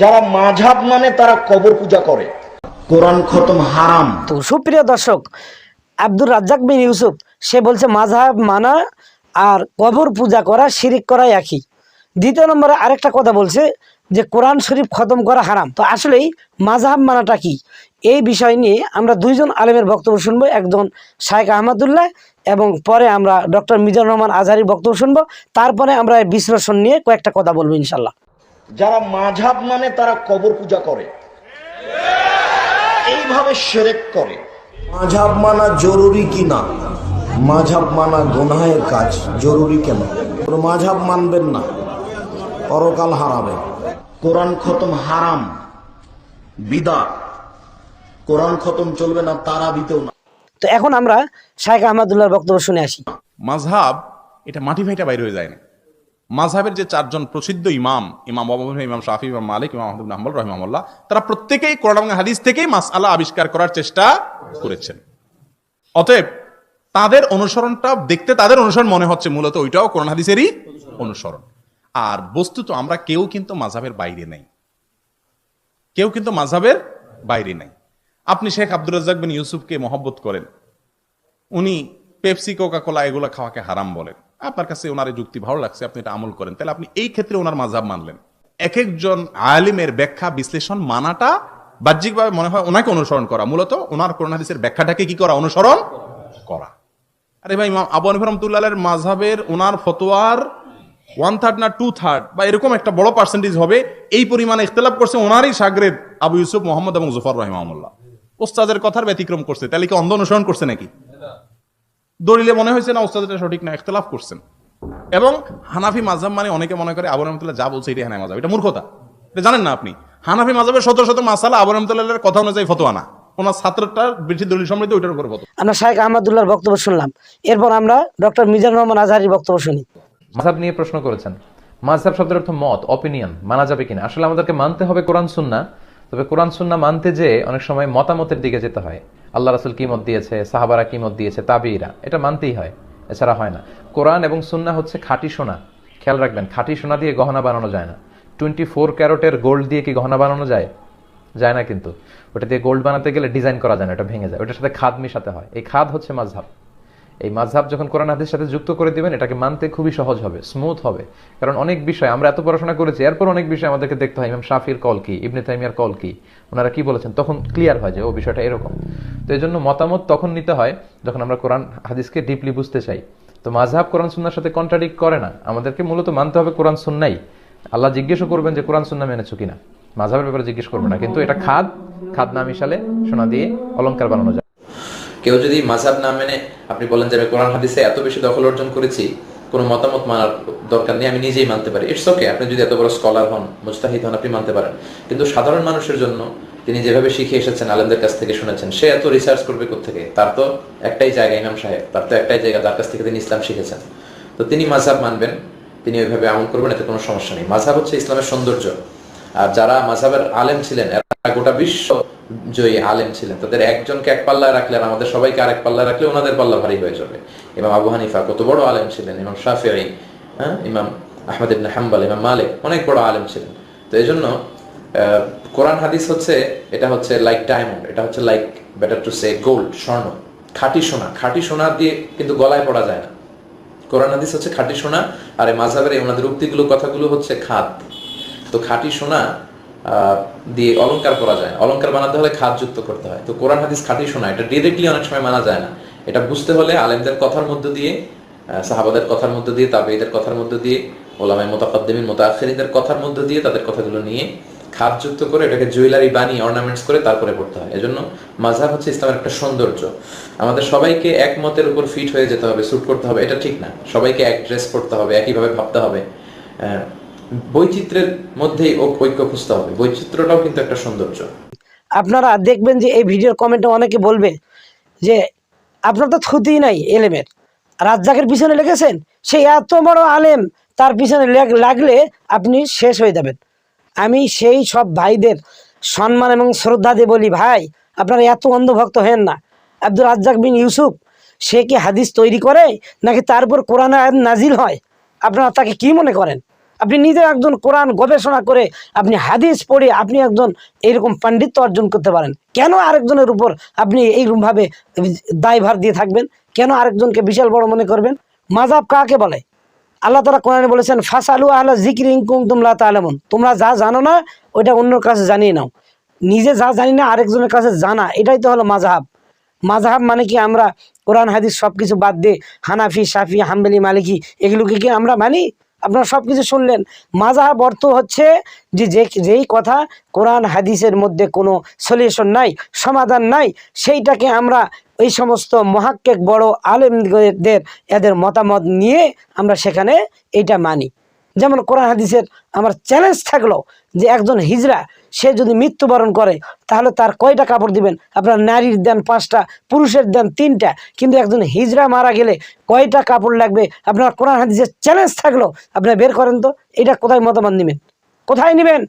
যারা মাঝাব মানে তারা কবর পূজা করে। কোরআন খতম হারাম। তো সুপ্রিয় দর্শক, আব্দুর রাজ্জাক বিন ইউসুফ, সে বলছে মাঝহাব মানা আর কবর পূজা করা, শিরিক করা একই। দ্বিতীয় নম্বরে আরেকটা কথা বলছে যে কোরআন শরীফ খতম করা হারাম। তো আসলেই মাঝহাব মানাটা কি? এই বিষয় নিয়ে আমরা দুইজন আলেমের বক্তব্য শুনব, একজন শায়েখ আহমদুল্লাহ এবং পরে আমরা ডক্টর মিজানুর রহমান আজহারির বক্তব্য শুনব। তারপরে আমরা বিশ্লেষণ নিয়ে কয়েকটা কথা বলব ইনশাল্লাহ। যারা মাঝাব মানে তারা কবর পূজা করে। এইভাবে সেরেক করে। মাঝাব মানা জরুরি কি না? মাঝাব মানা গোনাহের কাজ জরুরি কেন? কোনো মাঝাব মানবেন না। পরকাল হারাবে কোরআন খতম হারাম বিদা কোরআন খতম চলবে না তারা দিতেও না। তো এখন আমরা শায়েখ আহমদুল্লাহর বক্তব্য শুনে আসি। মাঝহাব এটা মাটি ভাইটা বাইরে হয়ে যায় না। মাঝহাবের যে চারজন প্রসিদ্ধ ইমাম ইমাম ইমাম শাফি, ইমাম মালিক, ইমাম আহমদ হাম্বল রহিমাহুল্লাহ, তারা প্রত্যেকেই কোরআন হাদিস থেকেই মাসআলা আবিষ্কার করার চেষ্টা করেছেন। অতএব তাদের অনুসরণটা, দেখতে তাদের অনুসরণ মনে হচ্ছে মূলত ওইটাও কোরআন হাদিসেরই অনুসরণ। আর বস্তুত আমরা কেউ কিন্তু মাঝহাবের বাইরে নেই। কেউ কিন্তু মাঝহাবের বাইরে নেই। আপনি শেখ আব্দুর রাজ্জাক বিন ইউসুফকে মহব্বত করেন, উনি পেপসি কোকা কোলা এগুলো খাওয়াকে হারাম বলেন। আপনার কাছে ওনার এই যুক্তি ভালো লাগছে, আপনি এটা আমল করেন। তাহলে আপনি এই ক্ষেত্রে ওনার মাঝাব মানলেন। এক একজন আলিমের ব্যাখ্যা বিশ্লেষণ মানাটা বাহ্যিকভাবে মনে হয় ওনাকে অনুসরণ করা। মূলত ওনার করোনা হাদিসের ব্যাখ্যাটাকে কি করা? অনুসরণ করা। আরে ভাই, ইমাম আবু হানিফা রহমতুল্লাহের মাঝহাবের ওনার ফতোয়ার ওয়ান থার্ড না টু থার্ড বা এরকম একটা বড় পার্সেন্টেজ হবে, এই পরিমাণে ইখতলাফ করছে ওনারই সাগরেদ আবু ইউসুফ মোহাম্মদ এবং জুফর রহিমামুল্লাহ ওস্তাদের কথার ব্যতিক্রম করছে। তাহলে কি অন্ধ অনুসরণ করছে নাকি? দলিলে মনে হয়েছে না ওস্তাদ এটা সঠিক না ইখতলাফ করছেন। এবং হানাফি মাঝহাব মানে অনেকে মনে করে আবু রহমতুল্লাহ যা বলছে এটাই হানাফি মাঝহাব এটা মূর্খতা। এটা জানেন না আপনি? হানাফি মাঝহাবের শত শত মাসালা আবু রহমতুল্লাহের কথা অনুযায়ী ফতোয়া না। ওনার ছাত্রটার বেশি দলিল সমৃদ্ধ ওইটার উপরে ফতোয়া। আমরা শাহেখ আহমদুল্লাহর বক্তব্য শুনলাম। এরপর আমরা ডক্টর মিজানুর রহমান আজহারির বক্তব্য শুনি। মাঝহাব নিয়ে প্রশ্ন করেছেন। মাঝহাব শব্দের অর্থ মত অপিনিয়ন মানা যাবে কিনা? আসলে আমাদেরকে মানতে হবে কোরআন সুন্না তবে কোরআন সুন্না মানতে যে অনেক সময় মতামতের দিকে যেতে হয়। আল্লাহ রাসুল কি মত দিয়েছে? সাহাবারা কি মত দিয়েছে? তাবিরা এটা মানতেই হয়, এছাড়া হয় না। কোরআন এবং সুন্না হচ্ছে খাঁটি সোনা। খেয়াল রাখবেন, খাঁটি সোনা দিয়ে গহনা বানানো যায় না। টোয়েন্টি ফোর ক্যারোটের গোল্ড দিয়ে কি গহনা বানানো যায়? যায় না কিন্তু। ওটা দিয়ে গোল্ড বানাতে গেলে ডিজাইন করা যায় না, ওটা ভেঙে যায়। ওটার সাথে খাদ মিশাতে হয়। এই খাদ হচ্ছে মাঝহাব। এই মাঝহাব যখন কোরআন হাদিসের সাথে যুক্ত করে দিবেন, এটাকে মানতে খুবই সহজ হবে স্মুথ হবে। কারণ অনেক বিষয় আমরা এত পড়াশোনা করেছি, এরপর অনেক বিষয় আমাদেরকে দেখতে হয়। ইমাম শাফির কল কি? ইবনে তাইমিয়ার কল কি? ওনারা কি বলেছেন? তখন ক্লিয়ার হয় যে, ও বিষয়টা এরকম। তো এই জন্য মতামত তখন নিতে হয়, যখন আমরা কোরআন হাদিসকে ডিপলি বুঝতে চাই। তো মাঝহাব কোরআন সুন্নার সাথে কন্ট্রাডিক্ট করে না। আমাদেরকে মূলত মানতে হবে কোরআন সুন্নাই আল্লাহ জিজ্ঞেসও করবেন যে, কোরআন সুন্না মেনেছো কিনা? মাঝহাবের ব্যাপারে জিজ্ঞেস করবে না। কিন্তু এটা খাদ খাদ না মিশালে সোনা দিয়ে অলংকার বানানো যায়। কেউ যদি মাঝহাব না মেনে আপনি বলেন যে আমি কোরআন হাদিসে এত বেশি দখল অর্জন করেছি, কোনো মতামত মানার দরকার নেই, আমি নিজেই মানতে পারি। ইটস ওকে আপনি যদি এত বড় স্কলার হন মুস্তাহিদ হন, আপনি মানতে পারেন। কিন্তু সাধারণ মানুষের জন্য তিনি যেভাবে শিখে এসেছেন, আলেমদের কাছ থেকে শুনেছেন, সে এত রিসার্চ করবে থেকে তার তো একটাই জায়গা, ইমাম সাহেব। তার তো একটাই জায়গা তার কাছ থেকে তিনি ইসলাম শিখেছেন। তো তিনি মাঝহাব মানবেন, তিনি ওইভাবে আমল করবেন, এতে কোনো সমস্যা নেই। মাঝহাব হচ্ছে ইসলামের সৌন্দর্য। আর যারা মাঝহাবের আলেম ছিলেন গোটা বিশ্ব জয়ী আলেম ছিলেন। তাদের একজনকে এক পাল্লায় রাখলে আর আমাদের সবাইকে আরেক পাল্লায় রাখলে ওনাদের পাল্লা ভারী হয়ে যাবে। ইমাম আবু হানিফা কত বড় আলেম ছিলেন, ইমাম শাফিঈ হ্যাঁ ইমাম আহমদ হাম্বল, ইমাম মালিক অনেক বড় আলেম ছিলেন। তো এই জন্য কোরআন হাদিস হচ্ছে, এটা হচ্ছে লাইক ডায়মন্ড এটা হচ্ছে like better to say gold স্বর্ণ, খাঁটি সোনা। খাঁটি সোনা দিয়ে কিন্তু গলায় পড়া যায় না। কোরআন হাদিস হচ্ছে খাঁটি সোনা, আর এই মাঝহাবের এই ওনাদের উক্তিগুলো কথাগুলো হচ্ছে খাদ। তো খাঁটি সোনা দিয়ে অলংকার করা যায়। না। অলংকার বানাতে হলে খাদ যুক্ত করতে হয়। তো কোরআন হাদিস খাঁটি সোনা এটা ডিরেক্টলি অনেক সময় মানা যায় না। এটা বুঝতে হলে আলেমদের কথার মধ্য দিয়ে সাহাবাদের কথার মধ্য দিয়ে, তাবেঈদের কথার মধ্য দিয়ে ওলামাই মোতাকাদ্দিমিন, মোতাআখিরিনদের কথার মধ্য দিয়ে তাদের কথাগুলো নিয়ে খাদ যুক্ত করে এটাকে জুয়েলারি বানিয়ে অর্নামেন্টস করে তারপরে পড়তে হয়। এজন্য মাঝহাব হচ্ছে ইসলামের একটা সৌন্দর্য। আমাদের সবাইকে একমতের উপর ফিট হয়ে যেতে হবে স্যুট করতে হবে, এটা ঠিক না। সবাইকে এক ড্রেস পড়তে হবে, একইভাবে ভাবতে হবে। বৈচিত্র্যের মধ্যেই ঐক্য খুঁজতে হবে। বৈচিত্র্যটাও কিন্তু একটা সৌন্দর্য। আপনারা দেখবেন যে এই ভিডিওর কমেন্টে অনেকে বলবে যে, আপনার তো থুতি নাই এলেমের। রাজ্জাকের পিছনে লেগেছেন? সে এত বড় আলেম, তার পিছনে লাগলে আপনি শেষ হয়ে যাবেন। আমি সেই সব ভাইদের সম্মান এবং শ্রদ্ধা দিয়ে বলি, ভাই, আপনারা এত অন্ধভক্ত হেন না। আব্দুল রাজ্জাক বিন ইউসুফ, সে কি হাদিস তৈরি করে, নাকি তার উপর কোরআন নাজিল হয়? আপনারা তাকে কি মনে করেন? আপনি নিজে একজন কোরআন গবেষণা করে আপনি হাদিস পড়ে আপনি একজন এইরকম পাণ্ডিত্য অর্জন করতে পারেন। কেন আরেকজনের উপর আপনি এইরকমভাবে দায়ভার দিয়ে থাকবেন? কেন আরেকজনকে বিশাল বড় মনে করবেন? মাজাব কাকে বলে? আল্লাহ তালা কোরআনে বলেছেন, ফাসালু আল্লাহ জিকির ইনকুম তোমরা তালেমন তোমরা যা জানো না, ওইটা অন্যর কাছে জানিয়ে নাও। নিজে যা জানি না, আরেকজনের কাছে জানা, এটাই তো হলো মাজাহাব মাজাহাব মানে কি? আমরা কোরআন, হাদিস সব কিছু বাদ দিয়ে হানাফি সাফি হাম্বেলি, মালিকি, এগুলোকে কি আমরা মানি? আপনারা সব কিছু শুনলেন। মাজাহাব অর্থ হচ্ছে যে যে, যেই কথা কোরআন, হাদিসের মধ্যে কোনো সলিউশন নাই, সমাধান নাই, সেইটাকে আমরা এই সমস্ত মহাক্কেক বড় আলেমদের এদের মতামত নিয়ে আমরা সেখানে এটা মানি। যেমন কোরআন, হাদিসের আমার চ্যালেঞ্জ থাকল যে, একজন হিজড়া সে যদি মৃত্যুবরণ করে, তাহলে তার কয়টা কাপড় দিবেন? আপনার নারীর দেন পাঁচটা, পুরুষের দেন তিনটা। কিন্তু একজন হিজড়া মারা গেলে কয়টা কাপড় লাগবে? আপনার কোরআন হাদিসের চ্যালেঞ্জ থাকল। আপনারা বের করেন তো, এটা কোথায় মতামত নেবেন? কোথায় নেবেন?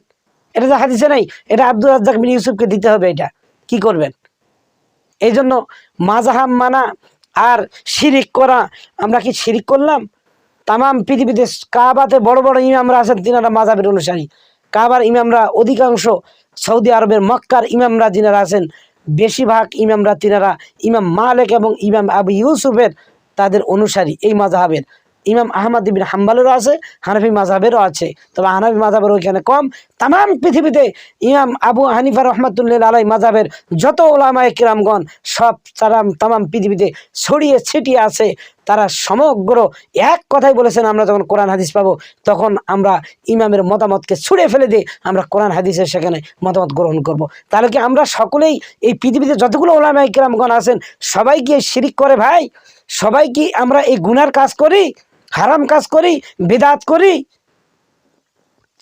এটা তো হাদিসে নেই। এটা আব্দুল রাজ্জাক বিন ইউসুফকে দিতে হবে এটা। কি করবেন? এই জন্য মাজাহাম মানা আর শিরিক করা, আমরা কি শিরিক করলাম? তামাম পৃথিবীতে কাবাতে বড় বড় ইমামরা আছেন, তিনারা মাজাবের অনুসারী। কাবার ইমামরা অধিকাংশ সৌদি আরবের মক্কার ইমামরা যিনারা আছেন, বেশিরভাগ ইমামরা তিনারা ইমাম মালেক এবং ইমাম আবু ইউসুফের তাদের অনুসারী এই মাজাহাবের ইমাম আহমদ ইবিন হাম্বালেরও আছে, হানাফি মাজাবেরও আছে। তবে হানাফি মাজাবের ওইখানে কম। তাম পৃথিবীতে ইমাম আবু হানিফা রহমাতুল্লাহ আলাই মাজাবের যত ওলামায় কিরামগণ সব তারা তাম পৃথিবীতে ছড়িয়ে ছিটিয়ে আছে। তারা সমগ্র এক কথাই বলেছেন, আমরা যখন কোরআন হাদিস পাবো, তখন আমরা ইমামের মতামতকে ছুঁড়ে ফেলে দিয়ে আমরা কোরআন হাদিসের সেখানে মতামত গ্রহণ করব। তাহলে কি আমরা সকলেই এই পৃথিবীতে যতগুলো ওলামাই কিরামগণ আছেন, সবাই কি শিরিক করে ভাই? সবাই কি আমরা এই গুনার কাজ করি? হারাম কাজ করি? বেদাত করি?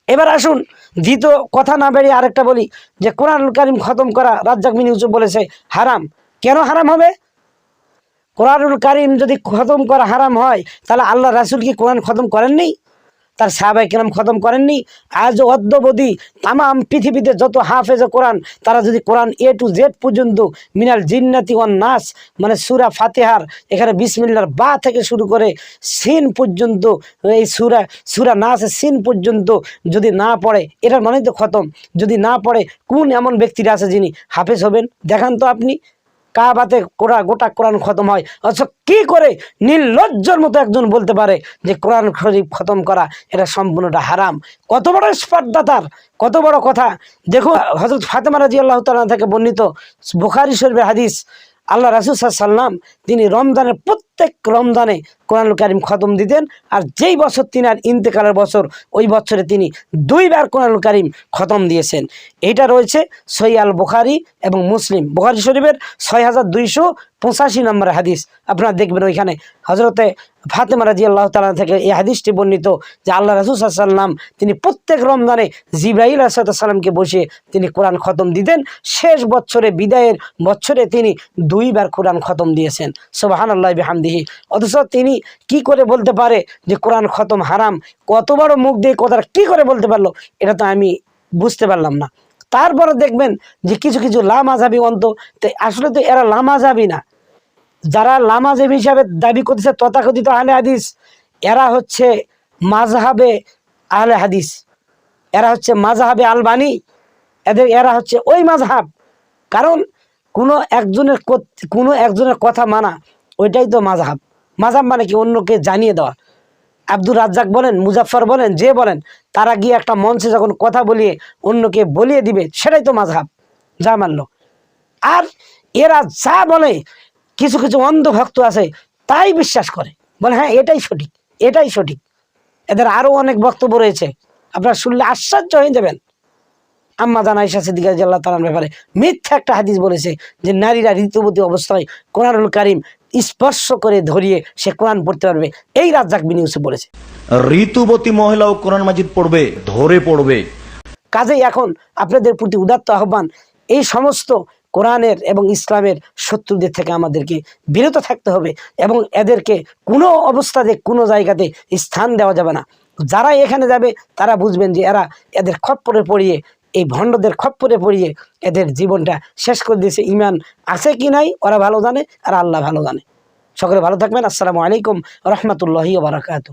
এবার আসুন, দ্বিতীয় কথা না বেরিয়ে আরেকটা বলি, যে কোরআন কারিম খতম করা রাজ্জাক মিনি বলেছে, হারাম। কেন হারাম হবে? কোরআনুল কারিম যদি খতম করা হারাম হয়, তাহলে আল্লাহ রাসুল কি কোরআন খতম করেননি? তার সাহাবাই কেরাম খতম করেননি? আজ অদ্যবধি তামাম পৃথিবীতে যত হাফেজ কোরআন, তারা যদি কোরআন এ টু জেড পর্যন্ত মিনাল জিন্নাতি ওয়ান নাস মানে সুরা ফাতেহার, এখানে বিসমিল্লার বা থেকে শুরু করে সিন পর্যন্ত, এই সুরা সুরা নাসের সিন পর্যন্ত যদি না পড়ে, এটার মানে তো খতম। যদি না পড়ে, কোন এমন ব্যক্তিরা আছে যিনি হাফেজ হবেন? দেখান তো আপনি। কাবাতে কোরা, গোটা কোরআন খতম হয়। অথচ কি করে নির্লজ্জর মতো একজন বলতে পারে যে কোরআন শরীফ খতম করা এটা সম্পূর্ণটা হারাম? কত বড় স্পর্ধা তার, কত বড় কথা। দেখুন হজরত ফাতেমা রাজি আল্লাহ তালা থেকে বর্ণিত বুখারি শরীফের হাদিস, আল্লাহ রাসুল সাল্লাম তিনি রমজানের প্রত্যেক রমজানে কোরআন কারিম খতম দিতেন আর যেই বছর তিনি আর ইন্তেকালের বছর, ওই বছরে তিনি দুইবার কোরআনুল কারিম খতম দিয়েছেন। এইটা রয়েছে সই আল বুখারি এবং মুসলিম। বুখারি শরীফের ছয় হাজার দুইশো পঁচাশি নম্বরের হাদিস। আপনারা দেখবেন ওইখানে হজরতে ফাতেমা রাজি আল্লাহ তালা থেকে এই হাদিসটি বর্ণিত যে আল্লাহ রাসুল সাল্লাম তিনি প্রত্যেক রমজানে জিব্রাহিল আসালামকে বসে তিনি কোরআন খতম দিতেন। শেষ বছরে, বিদায়ের বছরে তিনি দুইবার কোরআন খতম দিয়েছেন। সোবাহান আল্লাহ হামদিহি অথচ তিনি কি করে বলতে পারে যে কোরআন খতম হারাম? কত বড় মুখ দিয়ে কথাটা কি করে বলতে পারল? এটা তো আমি বুঝতে পারলাম না। তারপরে দেখবেন যে কিছু কিছু লামাজাবি অন্ত আসলে তো এরা লামাজাবি না। যারা লামাজেব হিসাবে দাবি করতেছে তথাকথিত আহলে হাদিস, এরা হচ্ছে মাঝহাবে আহলে হাদিস। এরা হচ্ছে মাঝহাবে আলবানি। এদের, এরা হচ্ছে ওই মাঝহাব কারণ কোনো একজনের কোনো একজনের কথা মানা ওইটাই তো মাঝহাব মাঝহাব মানে কি? অন্যকে জানিয়ে দেওয়া। আব্দুর রাজ্জাক বলেন, মুজাফফর বলেন, যে বলেন, তারা গিয়ে একটা মঞ্চে যখন কথা বলিয়ে অন্যকে বলিয়ে দিবে, সেটাই তো মাঝহাব যা মানলো। আর এরা যা বলে, কিছু কিছু অন্ধ ভক্ত আছে, তাই বিশ্বাস করে। বলে হ্যাঁ এটাই সঠিক এটাই সঠিক। এদের আরও অনেক বক্তব্য রয়েছে। আপনারা শুনলে আশ্চর্য হয়ে যাবেন। আম্মা জানা ইসা সিদ্দিকা আল্লাহ তালার ব্যাপারে মিথ্যা একটা হাদিস বলেছে যে, নারীরা ঋতুবতী অবস্থায় কোরআনুল কারিম স্পর্শ করে ধরিয়ে সে কোরআন পড়তে পারবে। এই রাজ্জাক বিন ইউসুফ বলেছে। ঋতুবতী মহিলাও কোরআন মাজিদ পড়বে ধরে পড়বে। কাজেই এখন আপনাদের প্রতি উদাত্ত আহ্বান এই সমস্ত কোরআনের এবং ইসলামের শত্রুদের থেকে আমাদেরকে বিরত থাকতে হবে এবং এদেরকে কোনো অবস্থাতে কোনো জায়গাতে স্থান দেওয়া যাবে না। যারা এখানে যাবে তারা বুঝবেন যে এরা এদের খপ্পরে পড়িয়ে এই ভণ্ডদের খপ্পরে পড়িয়ে এদের জীবনটা শেষ করে দিয়েছে ইমান। আছে কি নাই? ওরা ভালো জানে আর আল্লাহ ভালো জানে। সকলে ভালো থাকবেন। আসসালামু আলাইকুম। রহমতুল্লাহি বারাকাতু